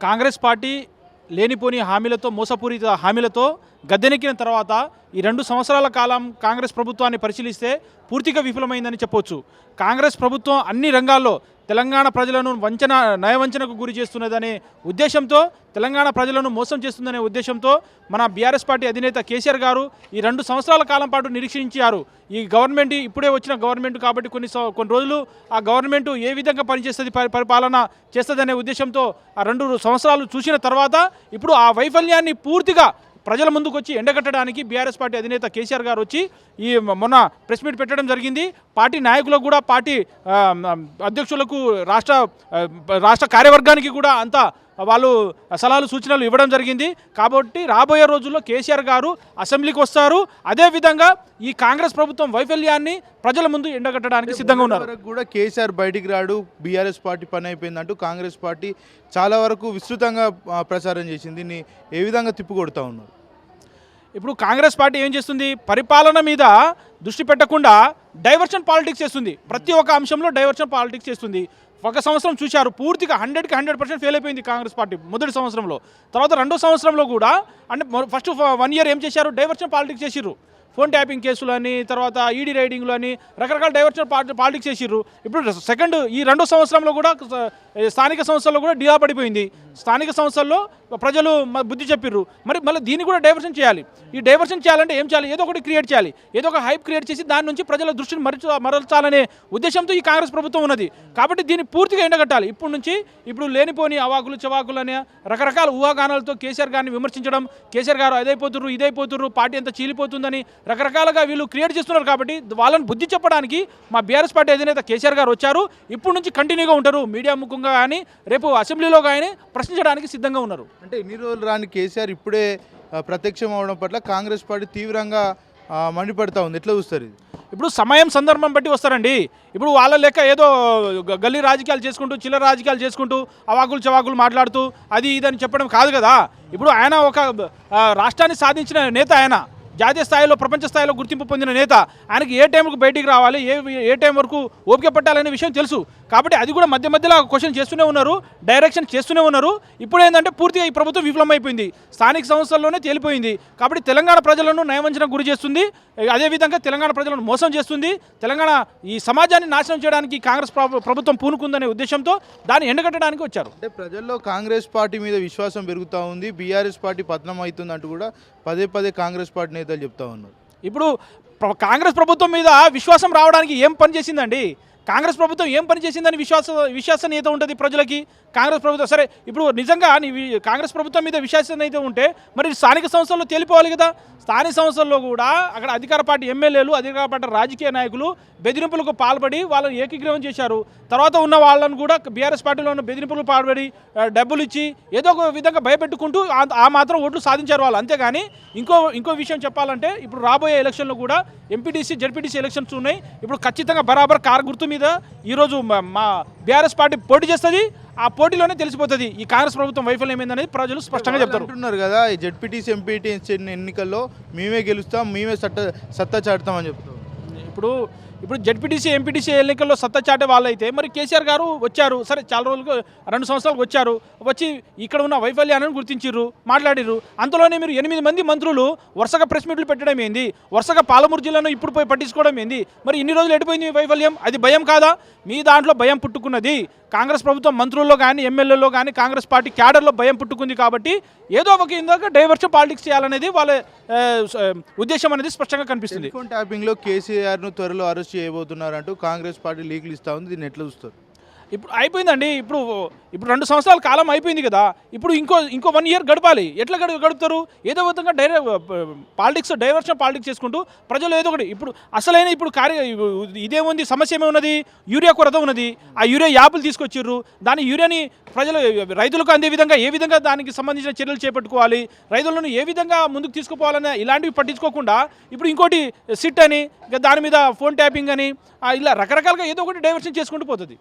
Congress party లేనిపోని హామీలతో మోసపూరిత హామీలతో గద్దెనెక్కిన తర్వాత ఈ రెండు సంవత్సరాల కాలం కాంగ్రెస్ ప్రభుత్వాన్ని పరిశీలిస్తే పూర్తిగా విఫలమైందని చెప్పవచ్చు కాంగ్రెస్ ప్రభుత్వం అన్ని రంగాల్లో తెలంగాణ ప్రజలను వంచన నయవంచనకు గురి చేస్తున్నదనే ఉద్దేశంతో తెలంగాణ ప్రజలను మోసం చేస్తుందనే ఉద్దేశంతో మన బీఆర్ఎస్ పార్టీ అధినేత కేసీఆర్ గారు ఈ రెండు సంవత్సరాల కాలం పాటు నిరీక్షించారు. ఈ గవర్నమెంట్ ఇప్పుడే వచ్చిన గవర్నమెంట్ కాబట్టి కొన్ని కొన్ని రోజులు ఆ గవర్నమెంట్ ఏ విధంగా పనిచేస్తుంది పరి- పరిపాలన చేస్తుందనే ఉద్దేశంతో ఆ రెండు సంవత్సరాలు చూసిన తర్వాత ఇప్పుడు ఆ వైఫల్యాన్ని పూర్తిగా ప్రజల ముందుకు వచ్చి ఎండగట్టడానికి బీఆర్ఎస్ పార్టీ అధినేత కేసీఆర్ గారు వచ్చి ఈ మొన్న ప్రెస్ మీట్ పెట్టడం జరిగింది. పార్టీ నాయకులకు కూడా పార్టీ అధ్యక్షులకు రాష్ట్ర రాష్ట్ర కార్యవర్గానికి కూడా అంతా వాళ్ళు సలహాలు సూచనలు ఇవ్వడం జరిగింది. కాబట్టి రాబోయే రోజుల్లో కేసీఆర్ గారు అసెంబ్లీకి వస్తారు. అదేవిధంగా ఈ కాంగ్రెస్ ప్రభుత్వం వైఫల్యాన్ని ప్రజల ముందు ఎండగట్టడానికి సిద్ధంగా ఉన్నారు. కూడా కేసీఆర్ బయటికి రాడు బీఆర్ఎస్ పార్టీ పని అయిపోయిందంటూ కాంగ్రెస్ పార్టీ చాలా వరకు విస్తృతంగా ప్రచారం చేసింది. దీన్ని ఏ విధంగా తిప్పికొడతా ఉన్నారు? ఇప్పుడు కాంగ్రెస్ పార్టీ ఏం చేస్తుంది? పరిపాలన మీద దృష్టి పెట్టకుండా డైవర్షన్ పాలిటిక్స్ చేస్తుంది. ప్రతి ఒక్క అంశంలో డైవర్షన్ పాలిటిక్స్ చేస్తుంది. ఒక సంవత్సరం చూశారు పూర్తిగా హండ్రెడ్కి హండ్రెడ్ పర్సెంట్ ఫెయిల్ అయిపోయింది కాంగ్రెస్ పార్టీ మొదటి సంవత్సరంలో. తర్వాత రెండో సంవత్సరంలో కూడా అంటే ఫస్ట్ వన్ ఇయర్ ఏం చేశారు? డైవర్షన్ పాలిటిక్స్ చేసిర్రు. ఫోన్ ట్యాపింగ్ కేసులు అని తర్వాత ఈడీ రైడింగ్లు అని రకరకాల డైవర్షన్ పాలిటిక్స్ చేసిర్రు. ఇప్పుడు సెకండ్ ఈ రెండో సంవత్సరంలో కూడా స్థానిక సంస్థల్లో కూడా డిలా పడిపోయింది. స్థానిక సంస్థల్లో ప్రజలు మ- బుద్ధి చెప్పిర్రు. మరి మళ్ళీ దీన్ని కూడా డైవర్షన్ చేయాలి. ఈ డైవర్షన్ చేయాలంటే ఏం చేయాలి? ఏదో ఒకటి క్రియేట్ చేయాలి. ఏదో ఒక హైప్ క్రియేట్ చేసి దాని నుంచి ప్రజల దృష్టిని మరచ మరల్చాలనే ఉద్దేశంతో ఈ కాంగ్రెస్ ప్రభుత్వం ఉన్నది. కాబట్టి దీన్ని పూర్తిగా ఎండగట్టాలి. ఇప్పుడు నుంచి ఇప్పుడు లేనిపోని అవాకులు చవాకులు అనే రకరకాల ఊహాగానాలతో కేసీఆర్ గారిని విమర్శించడం కేసీఆర్ గారు అదైపోతుర్రు ఇదైపోతుర్రు పార్టీ అంతా చీలిపోతుందని రకరకాలుగా వీళ్ళు క్రియేట్ చేస్తున్నారు కాబట్టి వాళ్ళని బుద్ధి చెప్పడానికి మా బీఆర్ఎస్ పార్టీ అధినేత కేసీఆర్ గారు వచ్చారు. ఇప్పుడు నుంచి కంటిన్యూగా ఉంటారు మీడియా ముఖంగా కానీ రేపు అసెంబ్లీలో కానీ ప్రశ్నించడానికి సిద్ధంగా ఉన్నారు. అంటే ఇన్ని రోజులు రాని కేసీఆర్ ఇప్పుడే ప్రత్యక్షం అవడం పట్ల కాంగ్రెస్ పార్టీ తీవ్రంగా మండిపడతా ఉంది. ఎట్లా చూస్తారు ఇది? ఇప్పుడు సమయం సందర్భం బట్టి వస్తారండి. ఇప్పుడు వాళ్ళ లెక్క ఏదో గల్లీ రాజకీయాలు చేసుకుంటూ చిల్లర రాజకీయాలు చేసుకుంటూ అవాకులు చవాకులు మాట్లాడుతూ అది ఇదని చెప్పడం కాదు కదా. ఇప్పుడు ఆయన ఒక రాష్ట్రాన్ని సాధించిన నేత ఆయన. జాతీయ స్థాయిలో ప్రపంచ స్థాయిలో గుర్తింపు పొందిన నేత. ఆయనకి ఏ టైంకు బయటికి రావాలి? ఏ ఏ టైం వరకు ఓపిక పట్టాలనే విషయం తెలుసు. కాబట్టి అది కూడా మధ్య మధ్యలో క్వశ్చన్ చేస్తూనే ఉన్నారు డైరెక్షన్ చేస్తూనే ఉన్నారు. ఇప్పుడు ఏంటంటే పూర్తిగా ఈ ప్రభుత్వం విఫలమైపోయింది. స్థానిక సంస్థల్లోనే తేలిపోయింది. కాబట్టి తెలంగాణ ప్రజలను నయవంచనకు గురి చేస్తుంది. అదేవిధంగా తెలంగాణ ప్రజలను మోసం చేస్తుంది. తెలంగాణ ఈ సమాజాన్ని నాశనం చేయడానికి కాంగ్రెస్ ప్రభు- ప్రభుత్వం పూనుకుందనే ఉద్దేశంతో దాన్ని ఎండగట్టడానికి వచ్చారు. అంటే ప్రజల్లో కాంగ్రెస్ పార్టీ మీద విశ్వాసం పెరుగుతూ ఉంది. బీఆర్ఎస్ పార్టీ పతనం అవుతుంది అంటూ కూడా పదే పదే కాంగ్రెస్ పార్టీ నేతలు చెప్తా ఉన్నారు. ఇప్పుడు కాంగ్రెస్ ప్రభుత్వం మీద విశ్వాసం రావడానికి ఏం పని చేసిందండి? కాంగ్రెస్ ప్రభుత్వం ఏం పని చేసిందని విశ్వాస విశ్వాసనీయత ఉంటుంది ప్రజలకి? కాంగ్రెస్ ప్రభుత్వం సరే ఇప్పుడు నిజంగా నీ కాంగ్రెస్ ప్రభుత్వం మీద విశ్వాసనీయత ఉంటే మరి స్థానిక సంస్థల్లో తేలిపోవాలి కదా? స్థానిక సంస్థల్లో కూడా అక్కడ అధికార పార్టీ ఎమ్మెల్యేలు అధికార పార్టీ రాజకీయ నాయకులు బెదిరింపులకు పాల్పడి వాళ్ళని ఏకీగ్రహం చేశారు. తర్వాత ఉన్న వాళ్ళను కూడా బీఆర్ఎస్ పార్టీలో ఉన్న బెదిరింపులకు పాల్పడి డబ్బులు ఇచ్చి ఏదో ఒక విధంగా భయపెట్టుకుంటూ ఆ- ఆ మాత్రం ఓట్లు సాధించారు వాళ్ళు. అంతేగాని ఇంకో ఇంకో విషయం చెప్పాలంటే ఇప్పుడు రాబోయే ఎలక్షన్లో కూడా ఎంపీటీసీ జడ్పీటీసీ ఎలక్షన్స్ ఉన్నాయి. ఇప్పుడు ఖచ్చితంగా బరాబర్ కార్ గుర్తు మీద ఈరోజు మా- మా బీఆర్ఎస్ పార్టీ పోటీ చేస్తుంది ఆ పోటీలోనే తెలిసిపోతుంది. ఈ కాంగ్రెస్ ప్రభుత్వం వైఫల్యం ఏందనేది ప్రజలు స్పష్టంగా చెప్తారు. అంటున్నారు కదా ఈ జెడ్పీటీసీ ఎంపీటీసీ ఎన్నికల్లో మేమే గెలుస్తాం మేమే సట్ట సత్తా చాటుతామని చెప్తాం ఇప్పుడు ఇప్పుడు జడ్పీటీసీ ఎంపీటీసీ ఎన్నికల్లో సత్తా చాటే వాళ్ళైతే మరి కేసీఆర్ గారు వచ్చారు. సరే చాలా రోజులకు రెండు సంవత్సరాలకు వచ్చారు. వచ్చి ఇక్కడ ఉన్న వైఫల్యాన్ని గుర్తించారు మాట్లాడిర్రు. అంతలోనే మీరు ఎనిమిది మంది మంత్రులు వరుసగా ప్రెస్ మీట్లు పెట్టడం ఏంది? వరుసగా పాలమూరు జిల్లాను ఇప్పుడు పోయి పట్టించుకోవడం ఏంది? మరి ఇన్ని రోజులు ఎడిపోయింది మీ వైఫల్యం? అది భయం కాదా? మీ దాంట్లో భయం పుట్టుకున్నది కాంగ్రెస్ ప్రభుత్వం మంత్రుల్లో కానీ ఎమ్మెల్యేలో కానీ కాంగ్రెస్ పార్టీ క్యాడర్లో భయం పుట్టుకుంది కాబట్టి ఏదో ఒక ఇందాక డైవర్షన్ పాలిటిక్స్ చేయాలనేది వాళ్ళ ఉద్దేశం అనేది స్పష్టంగా కనిపిస్తుంది. టెలిఫోన్ కేసీఆర్ త్వరలో అరెస్ట్ చేయబోతున్నారంటూ కాంగ్రెస్ పార్టీ లీకులు ఇస్తా ఉంది దీన్ని ఎట్లా చూస్తారు? ఇప్పుడు అయిపోయిందండి. ఇప్పుడు ఇప్పుడు రెండు సంవత్సరాల కాలం అయిపోయింది కదా. ఇప్పుడు ఇంకో ఇంకో వన్ ఇయర్ గడపాలి. ఎట్లా గడు గడుపుతారు? ఏదో విధంగా డైర పాలిటిక్స్ డైవర్షన్ పాలిటిక్స్ చేసుకుంటూ ప్రజలు ఏదో ఒకటి ఇప్పుడు అసలైన ఇప్పుడు కార్య ఇదేముంది? సమస్య ఏమున్నది? యూరియా కొరత ఉన్నది. ఆ యూరియా యాప్లు తీసుకొచ్చిర్రు. దాని యూరియాని ప్రజలు రైతులకు అందే విధంగా ఏ విధంగా దానికి సంబంధించిన చర్యలు చేపట్టుకోవాలి? రైతులను ఏ విధంగా ముందుకు తీసుకుపోవాలనే ఇలాంటివి పట్టించుకోకుండా ఇప్పుడు ఇంకోటి సిట్ అని ఇంకా దాని మీద ఫోన్ ట్యాపింగ్ అని ఇలా రకరకాలుగా ఏదో ఒకటి డైవర్షన్ చేసుకుంటూ పోతుంది.